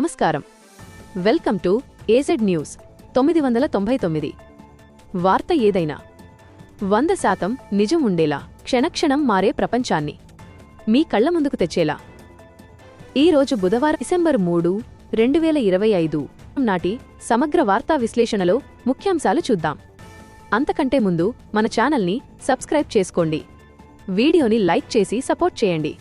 నమస్కారం. Welcome to AZ news తొమ్మిది వందల తొంభై తొమ్మిది. వార్త ఏదైనా? వంద శాతం నిజం ఉండేలా క్షణక్షణం మారే ప్రపంచాన్ని. మీ కళ్ళ ముందుకు తెచ్చేలా. ఈరోజు బుధవారం డిసెంబర్ మూడు రెండు వేల ఇరవై ఐదు నాటి సమగ్ర వార్తా విశ్లేషణలో ముఖ్యాంశాలు చూద్దాం. అంతకంటే ముందు మన ఛానల్ని సబ్స్క్రైబ్ చేసుకోండి. వీడియోని లైక్ చేసి సపోర్ట్ చేయండి.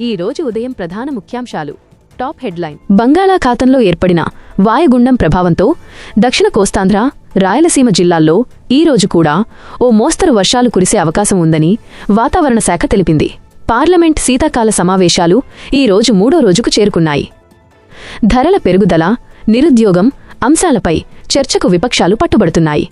ఈరోజు ఉదయం ప్రధాన ముఖ్యాంశాలు. Top headline. బంగాళాఖాతంలో ఏర్పడిన వాయుగుండం ప్రభావంతో దక్షిణ కోస్తాంధ్ర రాయలసీమ జిల్లాల్లో ఈ రోజు కూడా ఓ మోస్తరు వర్షాలు కురిసే అవకాశం ఉందని వాతావరణ శాఖ తెలిపింది. పార్లమెంట్ శీతాకాల సమావేశాలు ఈ రోజు మూడో రోజుకు చేరుకున్నాయి. ధరల పెరుగుదల నిరుద్యోగం అంశాలపై చర్చకు విపక్షాలు పట్టుబడుతున్నాయి.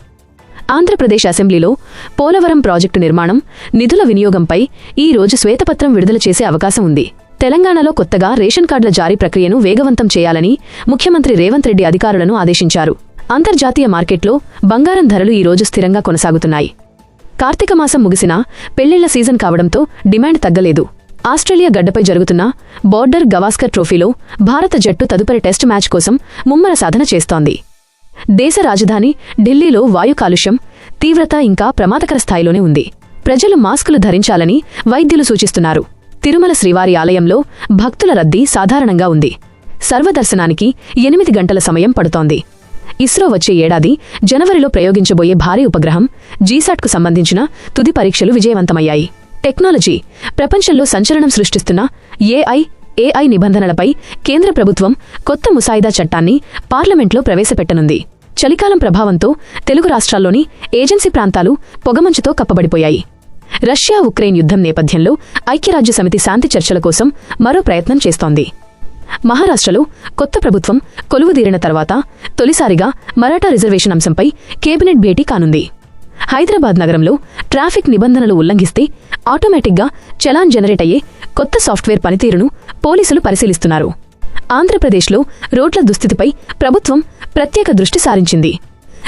ఆంధ్రప్రదేశ్ అసెంబ్లీలో పోలవరం ప్రాజెక్టు నిర్మాణం నిధుల వినియోగంపై ఈరోజు శ్వేతపత్రం విడుదల చేసే అవకాశం ఉంది. తెలంగాణలో కొత్తగా రేషన్ కార్డుల జారీ ప్రక్రియను వేగవంతం చేయాలని ముఖ్యమంత్రి రేవంత్ రెడ్డి అధికారులను ఆదేశించారు. అంతర్జాతీయ మార్కెట్లో బంగారం ధరలు ఈ రోజు స్థిరంగా కొనసాగుతున్నాయి. కార్తీక మాసం ముగిసినా పెళ్ళిళ్ళ సీజన్ కావడంతో డిమాండ్ తగ్గలేదు. ఆస్ట్రేలియా గడ్డపై జరుగుతున్న బోర్డర్ గవాస్కర్ ట్రోఫీలో భారత జట్టు తదుపరి టెస్టు మ్యాచ్ కోసం ముమ్మర సాధన చేస్తోంది. దేశ రాజధాని ఢిల్లీలో వాయు కాలుష్యం తీవ్రత ఇంకా ప్రమాదకర స్థాయిలోనే ఉంది. ప్రజలు మాస్కులు ధరించాలని వైద్యులు సూచిస్తున్నారు. తిరుమల శ్రీవారి ఆలయంలో భక్తుల రద్దీ సాధారణంగా ఉంది. సర్వదర్శనానికి ఎనిమిది గంటల సమయం పడుతోంది. ఇస్రో వచ్చే ఏడాది జనవరిలో ప్రయోగించబోయే భారీ ఉపగ్రహం జీసాట్కు సంబంధించిన తుది పరీక్షలు విజయవంతమయ్యాయి. టెక్నాలజీ ప్రపంచంలో సంచలనం సృష్టిస్తున్న ఏఐ ఏఐ నిబంధనలపై కేంద్ర ప్రభుత్వం కొత్త ముసాయిదా చట్టాన్ని పార్లమెంట్లో ప్రవేశపెట్టనుంది. చలికాలం ప్రభావంతో తెలుగు రాష్ట్రాల్లోని ఏజెన్సీ ప్రాంతాలు పొగమంచుతో కప్పబడిపోయాయి. రష్యా ఉక్రెయిన్ యుద్ధం నేపథ్యంలో ఐక్యరాజ్య సమితి శాంతి చర్చల కోసం మరో ప్రయత్నం చేస్తోంది. మహారాష్ట్రలో కొత్త ప్రభుత్వం కొలువుదీరిన తర్వాత తొలిసారిగా మరాఠా రిజర్వేషన్ అంశంపై కేబినెట్ భేటీ కానుంది. హైదరాబాద్ నగరంలో ట్రాఫిక్ నిబంధనలు ఉల్లంఘిస్తే ఆటోమేటిక్గా చలాన్ జనరేట్ అయ్యే కొత్త సాఫ్ట్వేర్ పనితీరును పోలీసులు పరిశీలిస్తున్నారు. ఆంధ్రప్రదేశ్లో రోడ్ల దుస్థితిపై ప్రభుత్వం ప్రత్యేక దృష్టి సారించింది.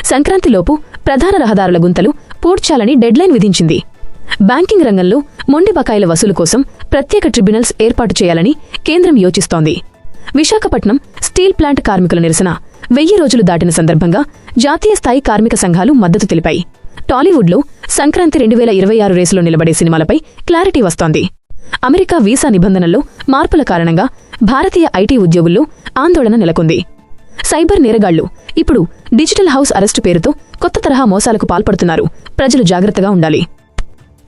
సంక్రాంతిలోపు ప్రధాన రహదారుల గుంతలు పూడ్చాలని డెడ్లైన్ విధించింది. బ్యాంకింగ్ రంగంలో మొండి బకాయిల వసూలు కోసం ప్రత్యేక ట్రిబ్యునల్స్ ఏర్పాటు చేయాలని కేంద్రం యోచిస్తోంది. విశాఖపట్నం స్టీల్ ప్లాంట్ కార్మికుల నిరసన వెయ్యి రోజులు దాటిన సందర్భంగా జాతీయ స్థాయి కార్మిక సంఘాలు మద్దతు తెలిపాయి. టాలీవుడ్లో సంక్రాంతి రెండు వేల ఇరవై ఆరు రేసులో నిలబడే సినిమాలపై క్లారిటీ వస్తోంది. అమెరికా వీసా నిబంధనల్లో మార్పుల కారణంగా భారతీయ ఐటీ ఉద్యోగుల్లో ఆందోళన నెలకొంది. సైబర్ నేరగాళ్ళు ఇప్పుడు డిజిటల్ హౌస్ అరెస్టు పేరుతో కొత్త తరహా మోసాలకు పాల్పడుతున్నారు. ప్రజలు జాగ్రత్తగా ఉండాలి.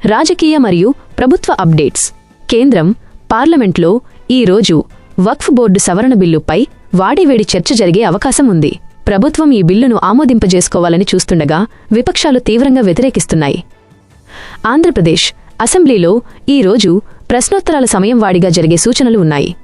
రాజకీయ మరియు ప్రభుత్వ అప్డేట్స్. కేంద్రం పార్లమెంట్లో ఈ రోజు వక్ఫ్ బోర్డు సవరణ బిల్లుపై వాడివేడి చర్చ జరిగే అవకాశం ఉంది. ప్రభుత్వం ఈ బిల్లును ఆమోదింపజేసుకోవాలని చూస్తుండగా విపక్షాలు తీవ్రంగా వ్యతిరేకిస్తున్నాయి. ఆంధ్రప్రదేశ్ అసెంబ్లీలో ఈ రోజు ప్రశ్నోత్తరాల సమయం వాడిగా జరిగే సూచనలు ఉన్నాయి.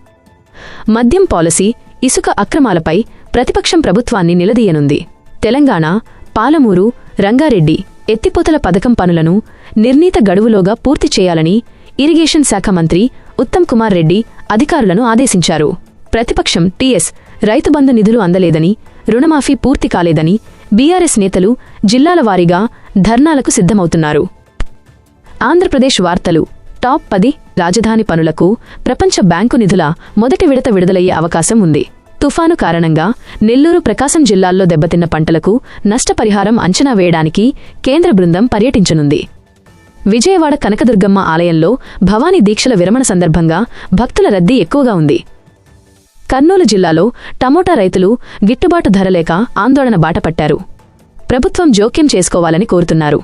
మద్యం పాలసీ ఇసుక అక్రమాలపై ప్రతిపక్షం ప్రభుత్వాన్ని నిలదీయనుంది. తెలంగాణ పాలమూరు రంగారెడ్డి ఎత్తిపోతల పథకం పనులను నిర్ణీత గడువులోగా పూర్తి చేయాలని ఇరిగేషన్ శాఖ మంత్రి ఉత్తమ్ కుమార్ రెడ్డి అధికారులను ఆదేశించారు. ప్రతిపక్షం టీఎస్ రైతుబంధు నిధులు అందలేదని రుణమాఫీ పూర్తి కాలేదని బీఆర్ఎస్ నేతలు జిల్లాల వారీగా ధర్నాలకు సిద్ధమవుతున్నారు. ఆంధ్రప్రదేశ్ వార్తలు. టాప్ పది రాజధాని పనులకు ప్రపంచ బ్యాంకు నిధుల మొదటి విడత విడుదలయ్యే అవకాశం ఉంది. తుఫాను కారణంగా నెల్లూరు ప్రకాశం జిల్లాల్లో దెబ్బతిన్న పంటలకు నష్టపరిహారం అంచనా వేయడానికి కేంద్ర బృందం పర్యటించనుంది. విజయవాడ కనకదుర్గమ్మ ఆలయంలో భవానీ దీక్షల విరమణ సందర్భంగా భక్తుల రద్దీ ఎక్కువగా ఉంది. కర్నూలు జిల్లాలో టమోటా రైతులు గిట్టుబాటు ధరలేక ఆందోళన బాటపట్టారు. ప్రభుత్వం జోక్యం చేసుకోవాలని కోరుతున్నారు.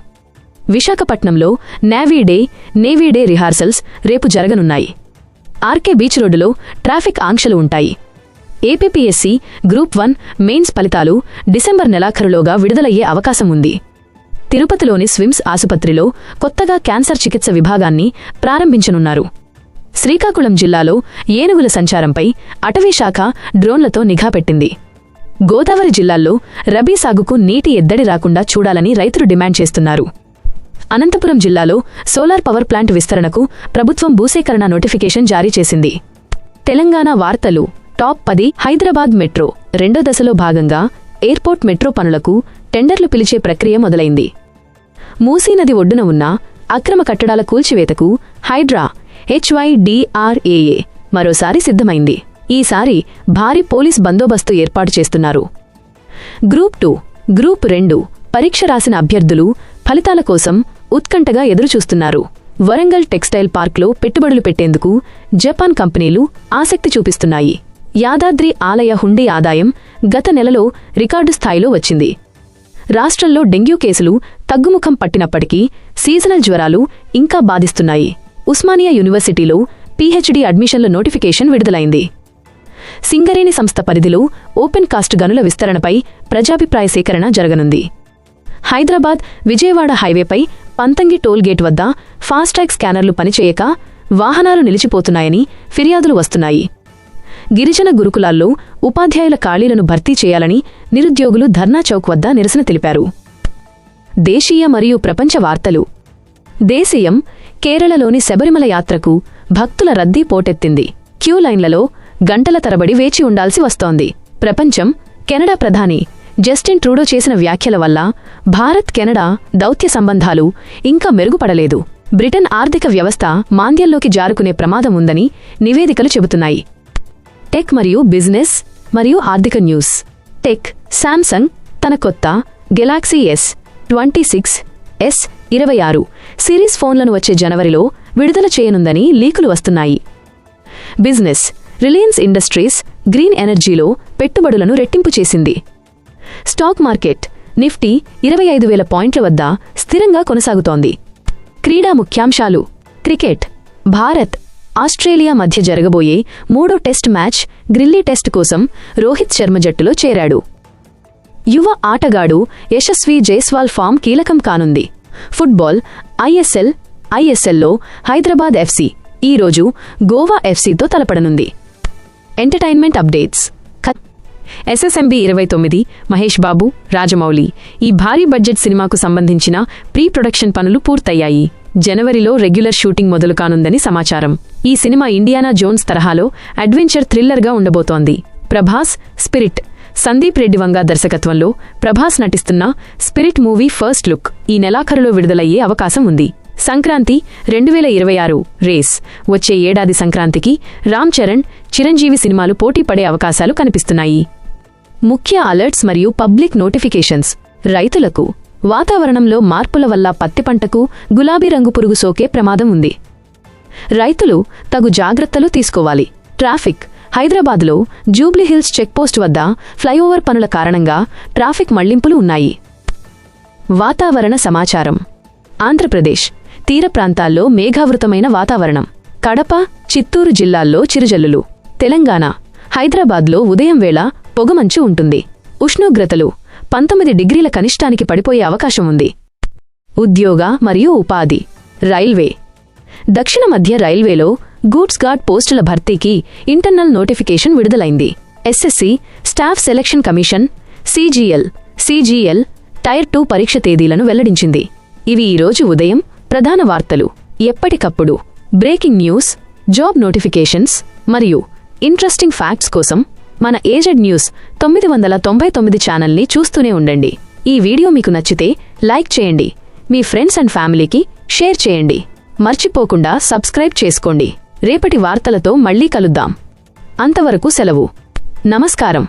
విశాఖపట్నంలో navy day navy day rehearsals రేపు జరగనున్నాయి. ఆర్కే బీచ్ రోడ్డులో ట్రాఫిక్ ఆంక్షలు ఉంటాయి. ఏపీపీఎస్సీ గ్రూప్ వన్ మెయిన్స్ ఫలితాలు డిసెంబర్ నెలాఖరులోగా విడుదలయ్యే అవకాశం ఉంది. తిరుపతిలోని స్విమ్స్ ఆసుపత్రిలో కొత్తగా క్యాన్సర్ చికిత్స విభాగాన్ని ప్రారంభించనున్నారు. శ్రీకాకుళం జిల్లాలో ఏనుగుల సంచారంపై అటవీశాఖ డ్రోన్లతో నిఘా పెట్టింది. గోదావరి జిల్లాల్లో రబీ సాగుకు నీటి ఎద్దడి రాకుండా చూడాలని రైతులు డిమాండ్ చేస్తున్నారు. అనంతపురం జిల్లాలో సోలార్ పవర్ ప్లాంట్ విస్తరణకు ప్రభుత్వం భూసేకరణ నోటిఫికేషన్ జారీ చేసింది. తెలంగాణ వార్తలు టాప్ పది హైదరాబాద్ మెట్రో రెండో దశలో భాగంగా ఎయిర్పోర్ట్ మెట్రో పనులకు టెండర్లు పిలిచే ప్రక్రియ మొదలైంది. మూసీ నది ఒడ్డున ఉన్న అక్రమ కట్టడాల కూల్చివేతకు హైడ్రా హెచ్వైడిఆర్ఏఏ మరోసారి సిద్ధమైంది. ఈసారి భారీ పోలీస్ బందోబస్తు ఏర్పాటు చేస్తున్నారు. గ్రూప్ టూ గ్రూప్ రెండు పరీక్ష రాసిన అభ్యర్థులు ఫలితాల కోసం ఉత్కంఠగా ఎదురుచూస్తున్నారు. వరంగల్ టెక్స్టైల్ పార్క్లో పెట్టుబడులు పెట్టేందుకు జపాన్ కంపెనీలు ఆసక్తి చూపిస్తున్నాయి. యాదాద్రి ఆలయ హుండీ ఆదాయం గత నెలలో రికార్డు స్థాయిలో వచ్చింది. రాష్ట్రంలో డెంగ్యూ కేసులు తగ్గుముఖం పట్టినప్పటికీ సీజనల్ జ్వరాలు ఇంకా బాధిస్తున్నాయి. ఉస్మానియా యూనివర్సిటీలో పీహెచ్డీ అడ్మిషన్ల నోటిఫికేషన్ విడుదలైంది. సింగరేణి సంస్థ పరిధిలో ఓపెన్ కాస్ట్ గనుల విస్తరణపై ప్రజాభిప్రాయ సేకరణ జరగనుంది. హైదరాబాద్ విజయవాడ హైవేపై పంతంగి టోల్గేట్ వద్ద ఫాస్టాగ్ స్కానర్లు పనిచేయక వాహనాలు నిలిచిపోతున్నాయని ఫిర్యాదులు వస్తున్నాయి. గిరిజన గురుకులాల్లో ఉపాధ్యాయుల ఖాళీలను భర్తీ చేయాలని నిరుద్యోగులు ధర్నా చౌక్ వద్ద నిరసన తెలిపారు. దేశీయ మరియు ప్రపంచ వార్తలు. దేశీయం కేరళలోని శబరిమల యాత్రకు భక్తుల రద్దీ పోటెత్తింది. క్యూ లైన్లలో గంటల తరబడి వేచి ఉండాల్సి వస్తోంది. ప్రపంచం కెనడా ప్రధాని జస్టిన్ ట్రూడో చేసిన వ్యాఖ్యల వల్ల భారత్ కెనడా దౌత్య సంబంధాలు ఇంకా మెరుగుపడలేదు. బ్రిటన్ ఆర్థిక వ్యవస్థ మాంద్యంలోకి జారుకునే ప్రమాదం ఉందని నివేదికలు చెబుతున్నాయి. టెక్ మరియు బిజినెస్ మరియు ఆర్థిక న్యూస్. టెక్ శాంసంగ్ తన కొత్త Galaxy S twenty six S ఇరవై ఆరు సిరీస్ ఫోన్లను వచ్చే జనవరిలో విడుదల చేయనుందని లీకులు వస్తున్నాయి. బిజినెస్ రిలయన్స్ ఇండస్ట్రీస్ గ్రీన్ ఎనర్జీలో పెట్టుబడులను రెట్టింపు చేసింది. స్టాక్ మార్కెట్ నిఫ్టీ ఇరవై ఐదు వేల పాయింట్ల వద్ద స్థిరంగా కొనసాగుతోంది. క్రీడా ముఖ్యాంశాలు క్రికెట్ భారత్ ఆస్ట్రేలియా మధ్య జరగబోయే మూడో టెస్ట్ మ్యాచ్ గ్రిల్లీ టెస్ట్ కోసం రోహిత్ శర్మ జట్టులో చేరాడు. యువ ఆటగాడు యశస్వి జైస్వాల్ ఫామ్ కీలకం కానుంది. ఫుట్బాల్ ఐఎస్ఎల్ ఐఎస్ఎల్లో హైదరాబాద్ ఎఫ్సి ఈరోజు గోవా ఎఫ్సితో తలపడనుంది. Entertainment updates. ఎస్ఎస్ఎంబి ఇరవై తొమ్మిది మహేష్ బాబు రాజమౌళి. ఈ భారీ బడ్జెట్ సినిమాకు సంబంధించిన ప్రీ ప్రొడక్షన్ పనులు పూర్తయ్యాయి. జనవరిలో రెగ్యులర్ షూటింగ్ మొదలు కానుందని సమాచారం. ఈ సినిమా ఇండియానా జోన్స్ తరహాలో అడ్వెంచర్ థ్రిల్లర్గా ఉండబోతోంది. ప్రభాస్ స్పిరిట్. సందీప్ రెడ్డి వంగా దర్శకత్వంలో ప్రభాస్ నటిస్తున్న స్పిరిట్ మూవీ ఫస్ట్ లుక్ ఈ నెలాఖరులో విడుదలయ్యే అవకాశం ఉంది. సంక్రాంతి రెండు వేల ఇరవై ఆరు రేస్. వచ్చే ఏడాది సంక్రాంతికి రామ్ చరణ్ చిరంజీవి సినిమాలు పోటీ పడే అవకాశాలు కనిపిస్తున్నాయి. ముఖ్య అలర్ట్స్ మరియు పబ్లిక్ నోటిఫికేషన్స్. రైతులకు వాతావరణంలో మార్పుల వల్ల పత్తి పంటకు గులాబీ రంగు పురుగు సోకే ప్రమాదం ఉంది. రైతులు తగు జాగ్రత్తలు తీసుకోవాలి. ట్రాఫిక్. హైదరాబాద్లో జూబ్లీహిల్స్ చెక్పోస్ట్ వద్ద ఫ్లైఓవర్ పనుల కారణంగా ట్రాఫిక్ మళ్ళింపులు ఉన్నాయి. వాతావరణ సమాచారం. ఆంధ్రప్రదేశ్. తీర ప్రాంతాల్లో మేఘావృతమైన వాతావరణం. కడప చిత్తూరు జిల్లాల్లో చిరుజల్లులు. తెలంగాణ. హైదరాబాద్లో ఉదయం వేళ పొగమంచు ఉంటుంది. ఉష్ణోగ్రతలు పంతొమ్మిది డిగ్రీల కనిష్టానికి పడిపోయే అవకాశం ఉంది. ఉద్యోగ మరియు ఉపాధి. రైల్వే. దక్షిణ మధ్య రైల్వేలో గూడ్స్ గార్డ్ పోస్టుల భర్తీకి ఇంటర్నల్ నోటిఫికేషన్ విడుదలైంది. SSC staff selection commission CGL CGL tier two పరీక్ష తేదీలను వెల్లడించింది. ఇవి ఈరోజు ఉదయం ప్రధాన వార్తలు. ఎప్పటికప్పుడు బ్రేకింగ్ న్యూస్ జాబ్ నోటిఫికేషన్స్ మరియు ఇంట్రెస్టింగ్ ఫ్యాక్ట్స్ కోసం మన ఏజెడ్ న్యూస్ తొమ్మిది వందల తొంభై తొమ్మిది ఛానల్ని చూస్తూనే ఉండండి. ఈ వీడియో మీకు నచ్చితే లైక్ చేయండి. మీ ఫ్రెండ్స్ అండ్ ఫ్యామిలీకి షేర్ చేయండి. మర్చిపోకుండా సబ్స్క్రైబ్ చేసుకోండి. రేపటి వార్తలతో మళ్ళీ కలుద్దాం. అంతవరకు సెలవు. నమస్కారం.